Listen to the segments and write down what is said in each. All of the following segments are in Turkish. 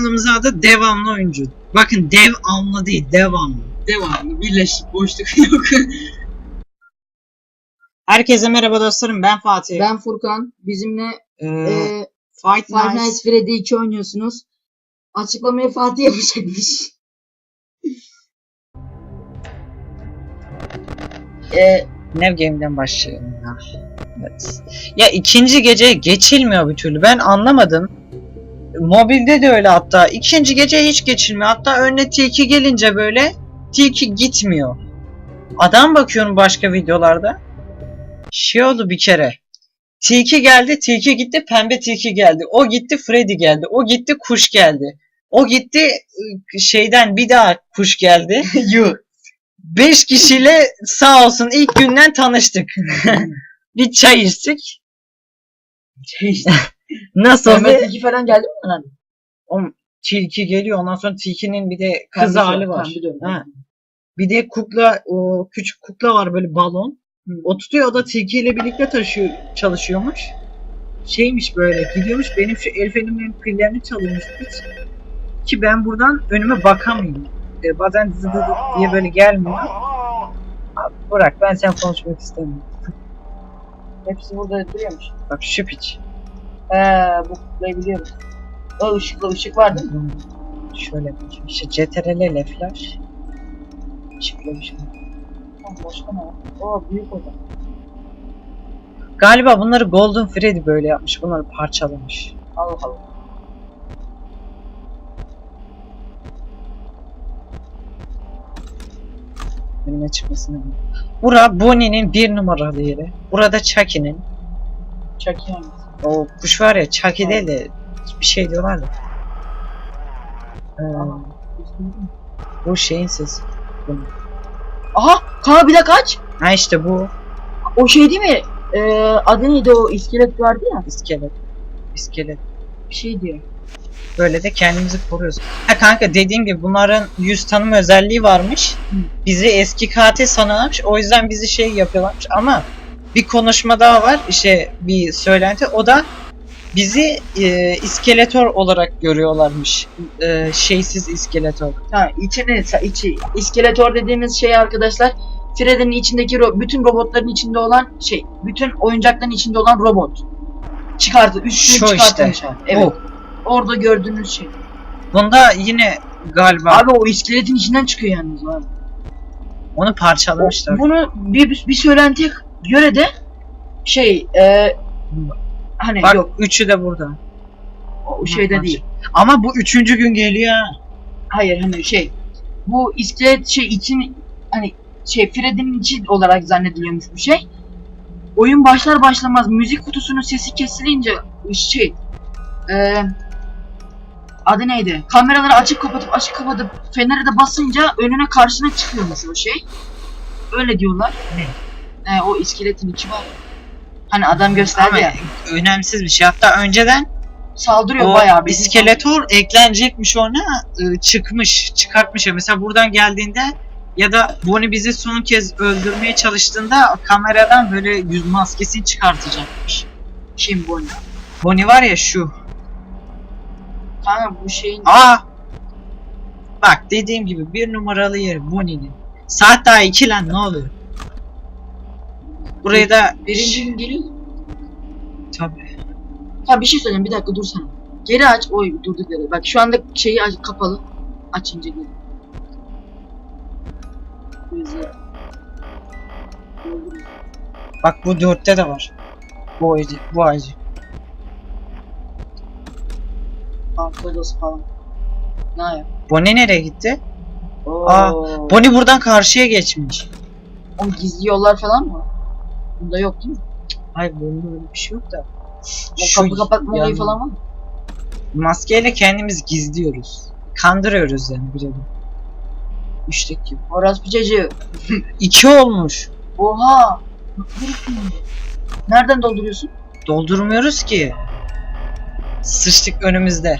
kanalımızın adı Devamlı Oyuncu. Bakın devamlı değil, devamlı. Devamlı, birleşik, boşluk yok. Herkese merhaba dostlarım, ben Fatih. Ben Furkan. Bizimle Ee, e, Fight Five Night Nights Freddy 2 oynuyorsunuz. Açıklamayı Fatih yapacakmış. e, Nev Game'den başlayalım ya. Evet. Ya ikinci gece geçilmiyor bir türlü. Ben anlamadım. Mobilde de öyle hatta. İkinci gece hiç geçilmiyor. Hatta önüne tilki gelince böyle tilki gitmiyor. Adam bakıyorum başka videolarda. Şey oldu bir kere. Tilki geldi, tilki gitti, pembe tilki geldi. O gitti, Freddy geldi. O gitti, kuş geldi. O gitti, ı, şeyden bir daha kuş geldi. Yuh. Beş kişiyle sağ olsun ilk günden tanıştık. bir çay içtik. Nasıl? Mehmet 2 falan geldi mi lan? O tilki geliyor ondan sonra tilkinin bir de kız hali var. Ha. Bir de kukla o küçük kukla var böyle balon. O tutuyor o da tilkiyle birlikte taşıyor çalışıyormuş. Şeymiş böyle gidiyormuş benim şu el fenerimin pillerini çalıyormuş hiç. Ki ben buradan önüme bakamıyorum. Ee, bazen dı dı dı diye böyle gelmiyor. Abi bırak ben sen konuşmak istemiyorum. Hepsi burada duruyormuş. Bak şu piç. He bu kuklayı biliyorum. O ışıklı ışık var değil mi? Şöyle yapacağım. İşte CTRL ile flash. Işıkla bir şey. Ha, Başka ne var? O büyük oda. Galiba bunları Golden Freddy böyle yapmış. Bunları parçalamış. Allah Allah. Önüme çıkmasını. Bura Bonnie'nin bir numaralı yeri. Burada Chucky'nin. Chucky hangisi? O kuş var ya Chucky değil de bir şey diyorlar da. Ee, bu şeyin sesi. Aha! Kaan bir dakika aç. Ha işte bu O şey değil mi? Ee, adı neydi o iskelet vardı ya. iskelet. İskelet. Bir şey diyor. Böyle de kendimizi koruyoruz. Ha kanka dediğim gibi bunların yüz tanıma özelliği varmış. Bizi eski katil sanıyorlarmış. O yüzden bizi şey yapıyorlarmış ama bir konuşma daha var. işte bir söylenti. O da bizi e, iskeletor olarak görüyorlarmış. E, şeysiz iskeletor. Ha içini içi iskeletor dediğimiz şey arkadaşlar Freddy'nin içindeki ro- bütün robotların içinde olan şey bütün oyuncakların içinde olan robot. Çıkartı üç Şu gün çıkartılmış. işte. Evet. O. Orada gördüğünüz şey. Bunda yine galiba Abi o iskeletin içinden çıkıyor yalnız abi. onu O- parçalamışlar. bunu bir, bir söylentiye göre de şey e, hani Bak yok üçü de burada. o şeyde değil. Ama bu üçüncü gün geliyor. ha. Hayır hani şey bu iskelet şey için hani şey Freddy'nin içi olarak zannediliyormuş bu şey. Oyun başlar başlamaz müzik kutusunun sesi kesilince şey eee adı neydi? Kameraları açıp kapatıp açıp kapatıp feneri de basınca önüne karşına çıkıyormuş o şey. Öyle diyorlar. Ne? Ee, o iskeletin içi var. Hani adam gösterdi Ama ya. önemsiz bir şey. Hatta önceden Saldırıyor o bayağı bir. iskeletor eklenecekmiş ona e, çıkmış çıkartmış ya mesela buradan geldiğinde ya da Bonnie bizi son kez öldürmeye çalıştığında kameradan böyle yüz maskesini çıkartacakmış. Kim bu? Bonnie var ya şu. Kanka bu şeyin Aa! Bak dediğim gibi bir numaralı yer Bonnie'nin. Saat daha iki lan ne oluyor? Burayı da birinci gün geliyor. Tabii. Ha bir şey söyleyeyim bir dakika dursana. Geri aç. Oy durduk yere. Bak şu anda şeyi aç, kapalı. Açınca geri. Güzel. Bak bu dörtte de var. Bu ayıcı, bu ayıcı. Alfados falan. Ne yap? Bonnie nereye gitti? Oo. Aa, Bonnie buradan karşıya geçmiş. Oğlum gizli yollar falan mı? Bunda yok değil mi? Hayır bunda öyle bir şey yok da. O kapı kapatma olayı falan var mı? Maskeyle kendimiz gizliyoruz. Kandırıyoruz yani birebir. Üçteki gibi. Orası çocuğu. İki olmuş. Oha. Nereden dolduruyorsun? Doldurmuyoruz ki. Sıçtık önümüzde.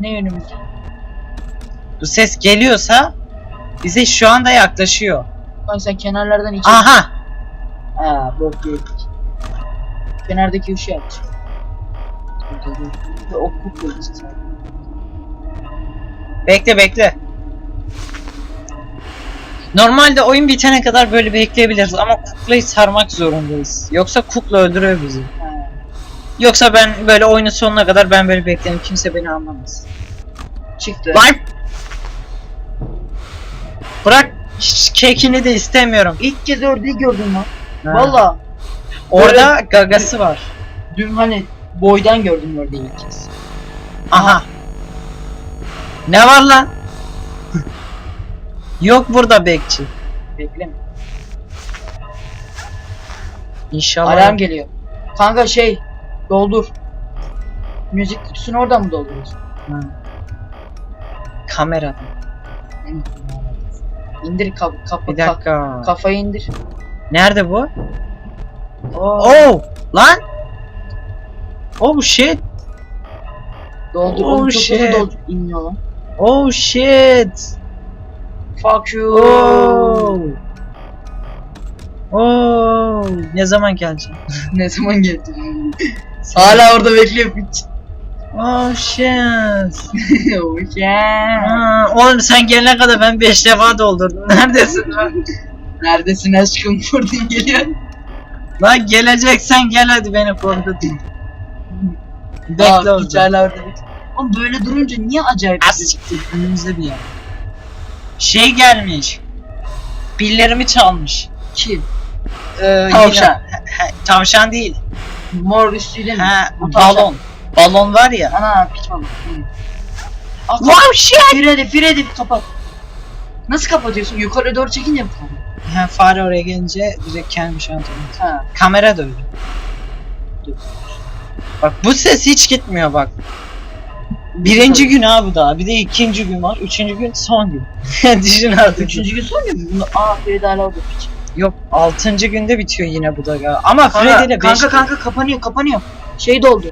Ne yönümüzde? Bu ses geliyorsa bize şu anda yaklaşıyor. Lan sen kenarlardan içeri. Aha! Ha bok yedik. Kenardaki ışığı aç. Ve o kukla işte. Bekle bekle. Normalde oyun bitene kadar böyle bekleyebiliriz ama kuklayı sarmak zorundayız. Yoksa kukla öldürüyor bizi. Ha. Yoksa ben böyle oyunun sonuna kadar ben böyle beklerim. Kimse beni anlamaz. Çıktı. Lan! Bırak hiç kekini de istemiyorum. İlk kez ördeği gördüm lan. Ha. Valla. Orada gagası var. Dün hani boydan gördüm ördeği ilk kez. Aha. Ne var lan? Yok burada bekçi. Bekleme. İnşallah. Alarm geliyor. Kanka şey doldur. Müzik kutusunu oradan mı dolduruyorsun? Ha. Kamera. İndir kap kapı Bir dakika. kafayı indir. Nerede bu? Oo, Oh! Lan! Oh shit! doldur. oh shit. doldur. İniyor lan. Oh shit! Fuck you. Oh! Oh! Ne zaman gelecek? ne zaman geldi? Hala orada bekliyor piç. Oh shit! oh oğlum sen gelene kadar ben 5 defa doldurdum. Neredesin lan? Neredesin aşkım? Buradan geliyor. Lan geleceksen gel hadi beni korkutma. Bekle Aa, orada. orada bekliyor. Oğlum böyle durunca niye acayip? Az siktir önümüzde bir yer. Şey gelmiş. Pillerimi çalmış. Kim? Ee, Tavşan. yine- he, tavşan değil. Mor üstüyle mi? Ha, Bu tavşan. balon. Balon var ya. Ana piç kap- Wow shit! Fredi, Fredi kapat. Nasıl kapatıyorsun? Yukarı doğru çekince mi kapatıyorsun? Ha, fare oraya gelince direkt kendi şantonu. Ha. Kamera da öyle. Dur. Bak bu ses hiç gitmiyor bak. Birinci gün abi daha. Bir de ikinci gün var. Üçüncü gün son gün. Düşün artık. Üçüncü gün sonra mı? Bunu- Aa Fredi hala orada piç. Yok altıncı günde bitiyor yine bu da. ya. Ama Freddy ile beş kanka kanka kapanıyor kapanıyor. Şey doldu.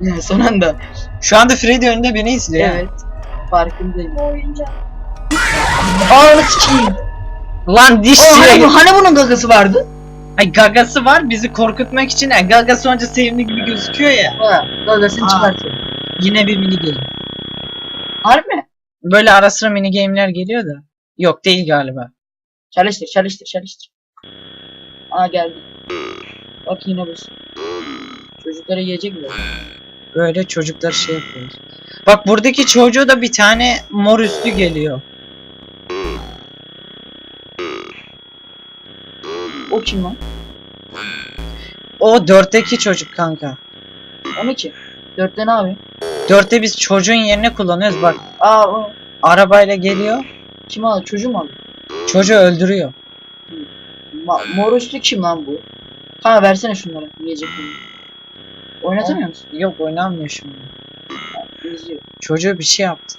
Son anda. Şu anda Freddy önünde beni izliyor. Evet. Farkındayım. Oyuncak. Aa sikeyim. Lan diş Aa, hani, süre- bu- hani bunun gagası vardı? Ay gagası var bizi korkutmak için. Yani gagası önce sevimli gibi gözüküyor ya. Ha, gagasını Aa. çıkartıyor. Yine bir mini game. Harbi mi? Böyle ara sıra mini game'ler geliyor da. Yok değil galiba. Çalıştır çalıştır çalıştır. Aa geldi. Bak yine bu. Çocuklara yiyecek mi? Böyle çocuklar şey yapıyor. Bak buradaki çocuğu da bir tane mor üstü geliyor. O kim lan? O dörtteki çocuk kanka. O ne ki? Dörtte ne abi? Dörtte biz çocuğun yerine kullanıyoruz bak. Aa o. Arabayla geliyor. Kim aldı? Çocuğu mu aldı? Çocuğu öldürüyor. Ma- mor üstü kim lan bu? Kanka versene şunları. Yiyecek bunu. Oynatamıyor musun? Yok oynanmıyor şimdi. İzliyor. Çocuğu bir şey yaptı.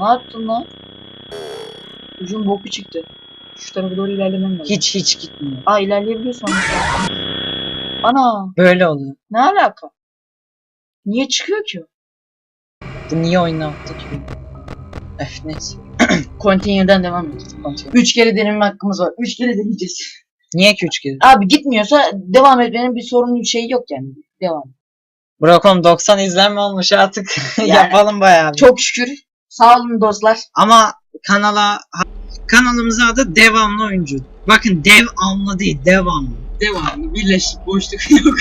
Ne yaptın lan? Çocuğun boku çıktı. Şu tarafa doğru ilerlemem lazım. Hiç hiç gitmiyor. Aa ilerleyebiliyorsun. Ana Böyle oluyor. ne alaka? Niye çıkıyor ki? Bu niye oynattı ki? Öf neyse. Continue'den devam et. Üç kere deneme hakkımız var. Üç kere deneyeceğiz. Niye ki üç kere? Abi gitmiyorsa devam etmenin bir sorunun şeyi yok yani. Devam. Brokom 90 izlenme olmuş artık. Yani. Yapalım bayağı. bir. Çok şükür. Sağ olun dostlar. Ama kanala kanalımızın adı devamlı oyuncu. Bakın devamlı değil devamlı. Devamlı. Birleşik. Boşluk yok.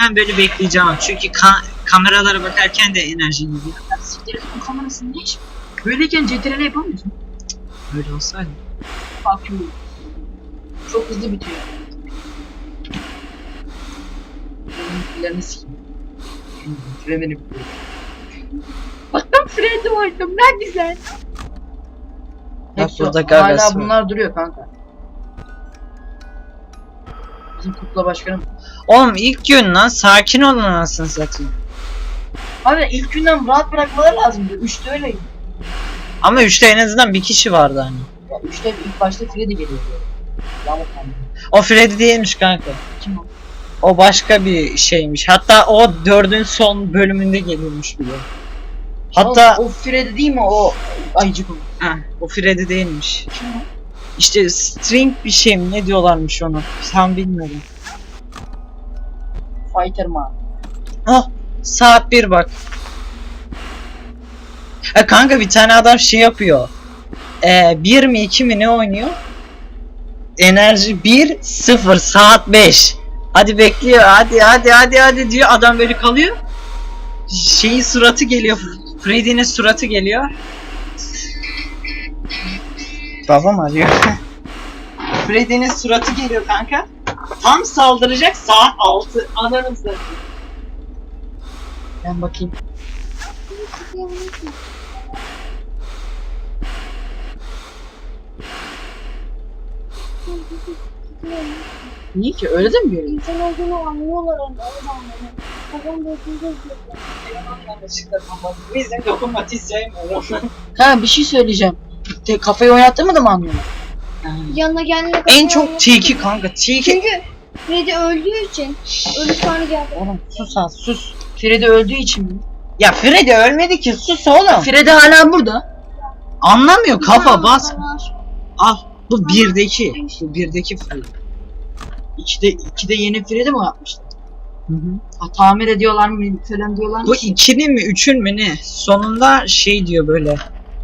Ben böyle bekleyeceğim çünkü ka- kameralara bakarken de enerji gidiyor. Siktir et, bu kamerasını ne iş? Böyleyken CTRL yapamıyorsun. Öyle olsaydı. You. Çok hızlı bitiyor. Benimkilerini sikeyim. Frenini bitiyor. Bak ben freni oydum ne güzel. Bak Hepsi burada o. gagası Hala var. bunlar duruyor kanka. Bizim kukla başkanım. Oğlum ilk gün lan sakin olun anasını satayım. Abi ilk günden rahat bırakmaları lazımdı. Üçte öyleydi. Ama üçte en azından bir kişi vardı hani. Ya üçte ilk başta Freddy geliyordu. Hani. O Freddy değilmiş kanka. O? Başka bir şeymiş. Hatta o dördün son bölümünde geliyormuş bile. Hatta o, o Freddy değil mi o ayıcık o? Heh, o Freddy değilmiş. Kim o? İşte string bir şey mi ne diyorlarmış ona. Tam bilmiyorum. Fighter Man. Oh saat bir bak. Ha kanka bir tane adam şey yapıyor. Ee, bir mi iki mi ne oynuyor? Enerji 1 0 saat 5. Hadi bekliyor hadi hadi hadi hadi diyor adam böyle kalıyor. Şeyin suratı geliyor. Freddy'nin suratı geliyor. Babam arıyor. Freddy'nin suratı geliyor kanka. Tam saldıracak saat 6. Ananı satayım. Ben bakayım. Niye ki? Öyle de mi görüyor? İnsan olduğunu anlıyorlar onu. Öyle anlıyorlar. Babam dökünce izliyorlar. Bizim dokunmatiği sevmiyorum. Ha bir şey söyleyeceğim. Te, kafayı oynattı mı anlıyorlar? Yanına gelene en çok tilki kanka. Tilki. Çünkü Freddy öldüğü için ölü sonra geldi. Oğlum sus ha sus. Freddy öldüğü için mi? Ya Freddy ölmedi ki sus oğlum. Freddy hala burada. Anlamıyor kafa bas. var. Al. Bu birdeki. Bu birdeki Freddy. İkide, ikide yeni Freddy mi yapmışlar? Ha, tamir ediyorlar mı falan diyorlar Bu ikinin mi üçün mü ne? Sonunda şey diyor böyle.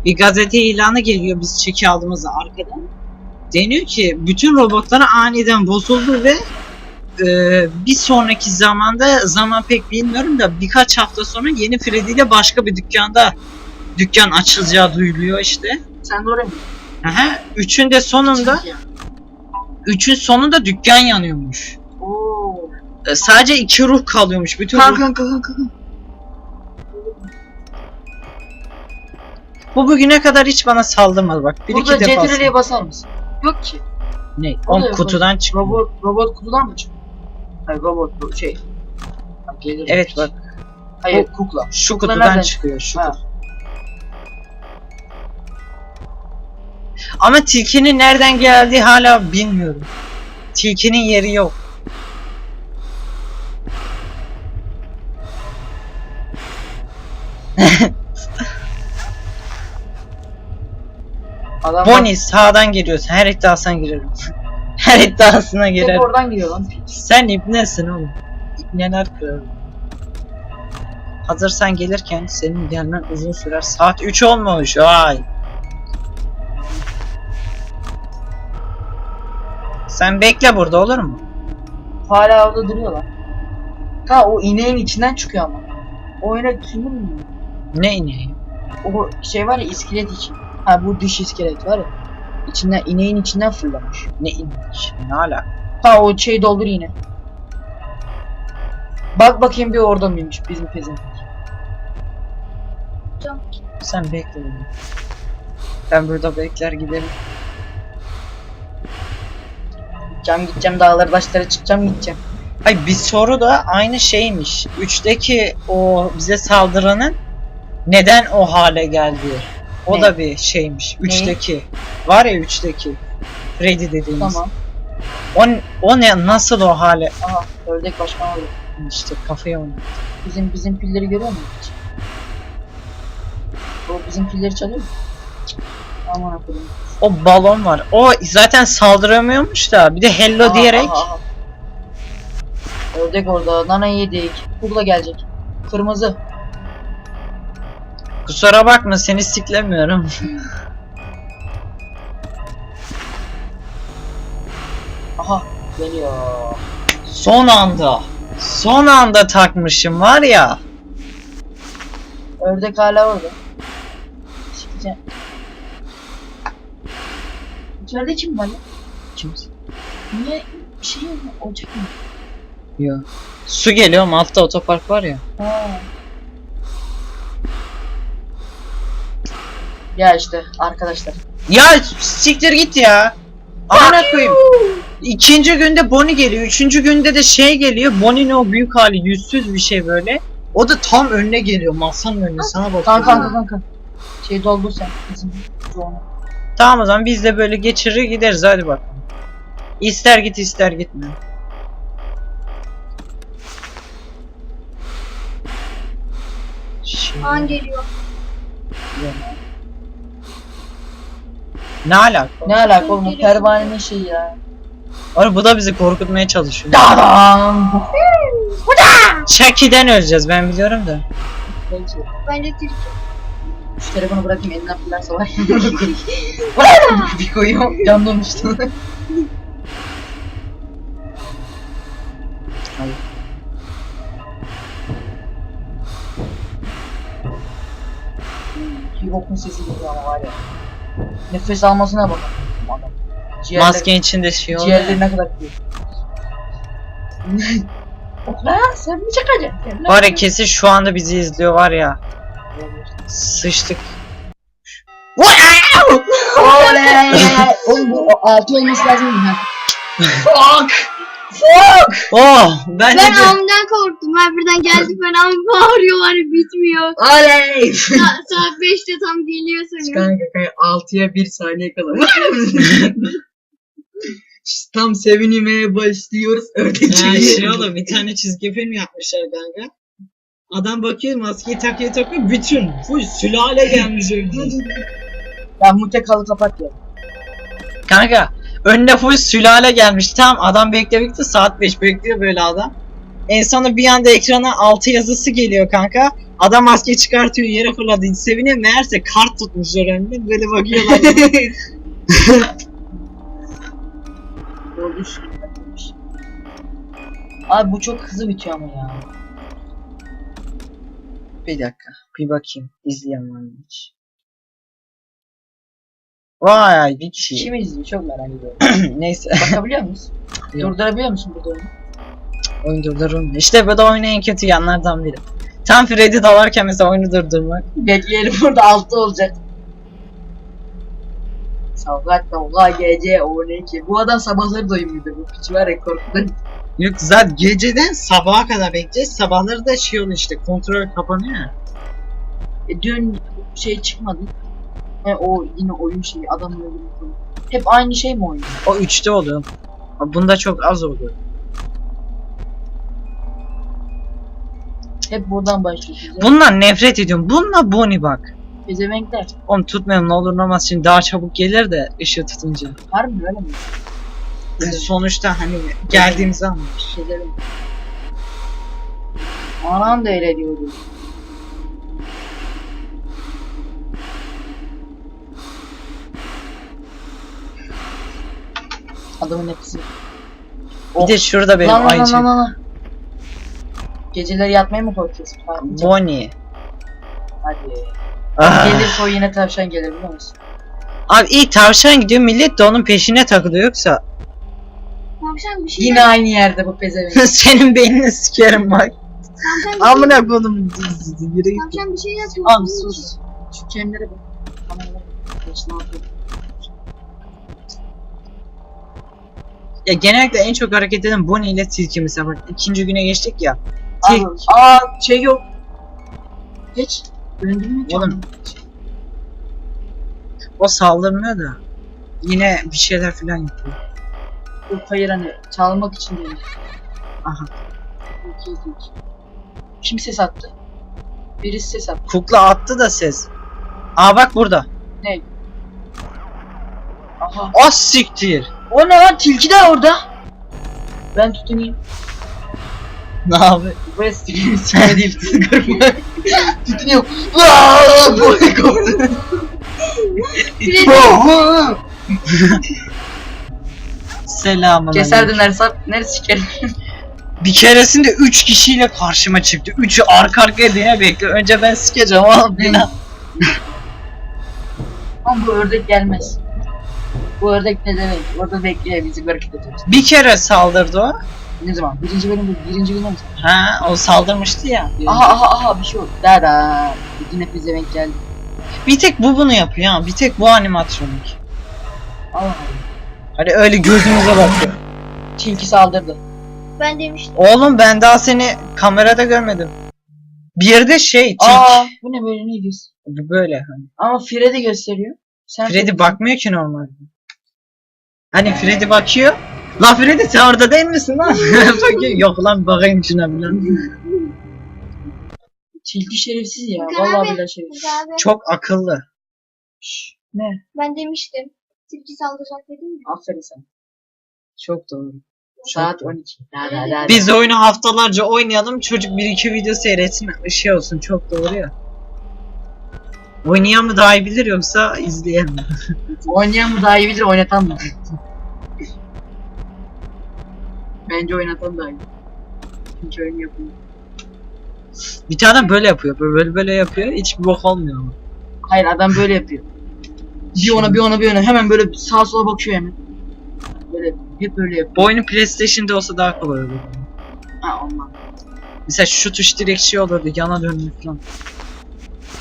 Bir gazete ilanı geliyor biz çeki aldığımızda arkadan. Deniyor ki bütün robotlar aniden bozuldu ve e, bir sonraki zamanda zaman pek bilmiyorum da birkaç hafta sonra yeni Freddy ile başka bir dükkanda dükkan açılacağı duyuluyor işte. Sen de oraya mı? Aha, üçün de sonunda üçün sonunda dükkan yanıyormuş. Oo. E, sadece iki ruh kalıyormuş. Bütün Kanka ruh- kanka kanka. kanka. Bu bugüne kadar hiç bana saldırmadı bak. Bir Burada iki defa. CTRL'ye basar mısın? Yok ki. Ne? Burada On kutudan çıkıyor. Robot, robot kutudan mı çıkıyor? Hayır robot bu şey. Gelir Evet bak. Hayır kukla. Şu Kukla kutudan nereden çıkıyor. Şu Ha. kutu. Ama tilkinin nereden geldiği hala bilmiyorum. Tilkinin yeri yok. Adam Bonnie sağdan geliyorsun. Her iddiasına girerim. Her iddiasına bak, tek girerim. oradan giriyor lan. Sen ibnesin oğlum. İbneler kırarım. Hazır sen gelirken senin gelmen uzun sürer. Saat 3 olmuş. Vay. Sen bekle burada olur mu? Hala orada duruyorlar. Ha o ineğin içinden çıkıyor ama. O inek düşündün mü? Ne ineği? O şey var ya iskelet için. Ha bu dış iskelet var ya. İçinden ineğin içinden fırlamış. Ne ineği? Ne ala? Ha o şey doldur yine. Bak bakayım bir orada mıymış bizim. Can. Sen bekle. Ben burada bekler giderim. Gideceğim gideceğim dağları taşlara çıkacağım gideceğim. Ay bir soru da aynı şeymiş. 3'teki o bize saldıranın neden o hale geldi? O Ne? da bir şeymiş. 3'teki. Var ya 3'teki. Freddy dediğimiz. Tamam. O, o ne nasıl o hale? Aha ördek başkan oldu. İşte kafaya oynadı. Bizim bizim pilleri görüyor musun hiç? O bizim pilleri çalıyor mu? Aman. O balon var. O zaten saldıramıyormuş da bir de hello Aha, diyerek aha, aha. Ördek orada. Nana yedik. Kukla gelecek. Kırmızı. kusura bakma seni siklemiyorum. Aha geliyor. Son anda. Son anda takmışım var ya. Ördek hala orada. Sikeceğim. İçeride kim var lan? Kimse. Niye bir şey mu? Olacak mı? Yok. Su geliyor mu? Altta otopark var ya. Ha. Ya işte arkadaşlar. Ya siktir git ya. Amına koyayım. İkinci günde Bonnie geliyor. Üçüncü günde de şey geliyor. Bonnie'nin o büyük hali yüzsüz bir şey böyle. O da tam önüne geliyor. Masanın önüne sana bakıyor. Kanka kanka kanka. Şey doldur sen bizim John'u. Tamam o zaman biz de böyle geçirir gideriz hadi bak. İster git ister gitme. Şimdi- Han geliyor. Ne alaka? Ne alaka oğlum? Bu Pervanenin şeyi ya. Oğlum bu da bizi korkutmaya çalışıyor. Dadam. Chucky'den öleceğiz ben biliyorum da. Belki. Bence Türk. Şu telefonu bırakayım elinden fırlarsa var. Bir koyuyorum. Can dolmuştu. Bir bokun sesi geliyor ama var ya. Nefes almasına bak. Adam. Ciğerler, Maske içinde şey oldu. ciğerleri ne kadar büyük. Lan sen mi çıkacaksın? Var ya kesin şu anda bizi izliyor var ya. Sıçtık. Oley! Oğlum bu o- altı olması lazım mı? Fuck! Fuck! Oh ben, Ben de amdan korktum. Ben birden geldi falan bağırıyor var bitmiyor. Oley! Sa saat 5'te tam geliyor sanıyorum. Kanka kanka 6'ya 1 saniye kala. Tam sevinmeye başlıyoruz. Ördek Ya şey oğlum bir tane çizgi film yapmışlar kanka. Adam bakıyor maskeyi takıyor takıyor bütün full sülale gelmiş evde. Ya mute kalı kapat ya. Kanka önüne full sülale gelmiş. Tamam adam bekle bekle saat 5 bekliyor böyle adam. En sonunda bir anda ekrana 6 yazısı geliyor kanka. Adam maske çıkartıyor yere fırladı. Seviniyor meğerse kart tutmuşlar önünde. Böyle bakıyorlar. Abi bu çok hızlı bitiyor ama ya. Bir dakika bir bakayım. İzleyen var mı hiç? Vay bir kişi. Kim izliyor çok merak ediyorum. Neyse. Bakabiliyor musun? Durdurabiliyor musun burada oyunu? Oyun durdurulmuyor. İşte bu da oyunun en kötü yanlardan biri. Tam Freddy dalarken mesela oyunu durdurmak. Bekleyelim burada 6 olacak. Saat kavga gece 12. Bu adam sabahları da uyumuyordu. Bu piç var ya korktu. Yok zaten geceden sabaha kadar bekleyeceğiz. Sabahları da şey oluyor işte kontrol kapanıyor. E, dün şey çıkmadı. He o yine oyun şeyi adamın öldürdüğü. Hep aynı şey mi oynuyor? O 3'te oluyor. Bunda çok az oluyor. Hep buradan başlıyor. Bundan nefret ediyorum. Bununla Bonnie bak. Pezevenkler. Onu tutmayalım ne olur ne olmaz şimdi daha çabuk gelir de ışığı tutunca. Harbi öyle mi? Evet. Sonuçta hani geldiğimizi anlar. Şeylerim. Anam da öyle diyordu. Adamın nefesi. Bir de şurada benim Lan lan lan ayıcım. lan lan. Geceleri yatmaya mı korkuyorsun? Bonnie. Hadi. Ah. Gelir koy yine tavşan gelir biliyor musun? Abi iyi tavşan gidiyor millet de onun peşine takılıyor yoksa Tavşan bir şey Yine aynı yerde bu pezevenk. senin beynini sikerim bak. Tavşan bir şey, Amına kodum yürü git. tavşan bir şey yapıyor. Abi sus. Şu kendine bak. Kameralara bak. Geç, ne yapıyor? Ya genellikle en çok hareket eden Bonnie ile Tilki mesela bak ikinci güne geçtik ya. Aa, Tilki aa şey yok. Geç. Döndürmüyor ki Oğlum. o saldırmıyor da yine bir şeyler falan yapıyor. Yok hayır hani çalmak için değil. Aha. Okey, okey. Kim ses attı? Birisi ses attı. Kukla attı da ses. Aa bak burada. Aha. O siktir. O ne lan? Tilki de orada. Ben tutunayım. Ne abi? Bu eski sikme değil. Sıkırma. Tutunuyor. Aaa! Bu ne koptu? Selamun aleyküm. dönersen neresi sikerim? Bir keresinde 3 kişiyle karşıma çıktı. Üçü arka arkaya diye bekliyor. Önce ben sikeceğim oğlum. bina. Ama bu ördek gelmez. Bu ördek ne demek? Orada bekliyor bizi hareket ediyoruz. Bir kere saldırdı o. Ne zaman? Birinci bölüm bu. Birinci gün olmuş. Ha o saldırmıştı ya. Aha aha aha bir şey oldu. Da da. Yine pezevenk geldi. Bir tek bu bunu yapıyor ha. Bir tek bu animatronik. Allah Allah. Hani öyle gözümüze bakıyor. Tilki saldırdı. Ben demiştim. Oğlum ben daha seni kamerada görmedim. Bir yerde şey tilki. Aa bu ne böyle ne diyorsun? Bu böyle hani. Ama Freddy gösteriyor. Sen Freddy bakmıyor ki normalde. Hani Freddy bakıyor. La Freddy sen orada değil misin lan? Yok lan bakayım şuna bilen. Tilki şerefsiz ya. Vallahi abi. billahi şerefsiz. Abi, Çok akıllı. Şşş, Ne? ben demiştim. Tilki saldıracak dedim mi? Aferin sana. Çok doğru. Saat 12. Da, da, da, da. Biz oyunu haftalarca oynayalım çocuk bir iki video seyretsin şey olsun çok doğru ya. Oynayan mı daha iyi bilir yoksa izleyen mi? Oynayan mı daha iyi bilir, oynatan mı? Bence oynatan daha iyi. Çünkü oyun yapıyor. Bir tane böyle yapıyor böyle böyle, böyle yapıyor hiç bir bok olmuyor ama. Hayır adam böyle yapıyor. Bir ona bir ona bir ona hemen böyle sağa sola bakıyor hemen. Böyle hep böyle yapıyor. Bu oyunu PlayStation'da olsa daha kolay olur. Ha ondan. Mesela şu tuş direkt şey olurdu yana dönmek falan.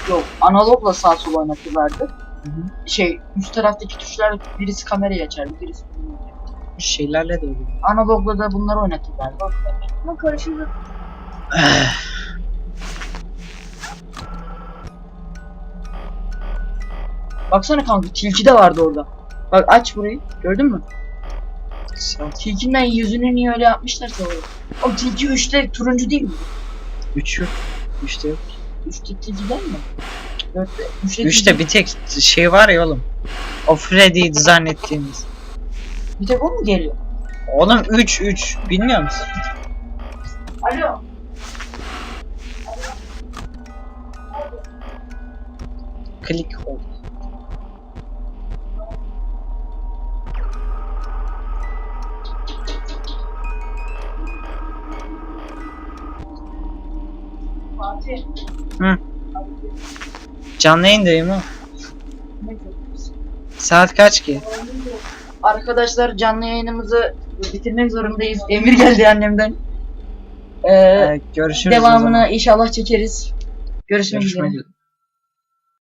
Yok analogla sağ sola oynatırlardı. Hı hı. Şey üst taraftaki tuşlar birisi kamerayı açardı birisi Bu şeylerle de oluyor. Analogla da bunları oynatırlardı. Ama karışırdı. Baksana kanka tilki de vardı orada. Bak aç burayı. Gördün mü? Tilkinin yüzünü niye öyle yapmışlarsa orada. O tilki 3'te turuncu değil mi? Üç yok. Üçte yok. 3'te tilki değil mi? 4'te. 3'te Üçte bir tek şey var ya oğlum. O Freddy'ydi zannettiğimiz. Bir tek o mu geliyor? Oğlum 3 3 bilmiyor musun? Alo. Click hold. Canlı yayındayım ha. Saat kaç ki? Arkadaşlar canlı yayınımızı bitirmek zorundayız. Emir geldi annemden. Ee, Ee, görüşürüz o zaman. devamını inşallah çekeriz. Görüşmek üzere. Görüşmek üzere.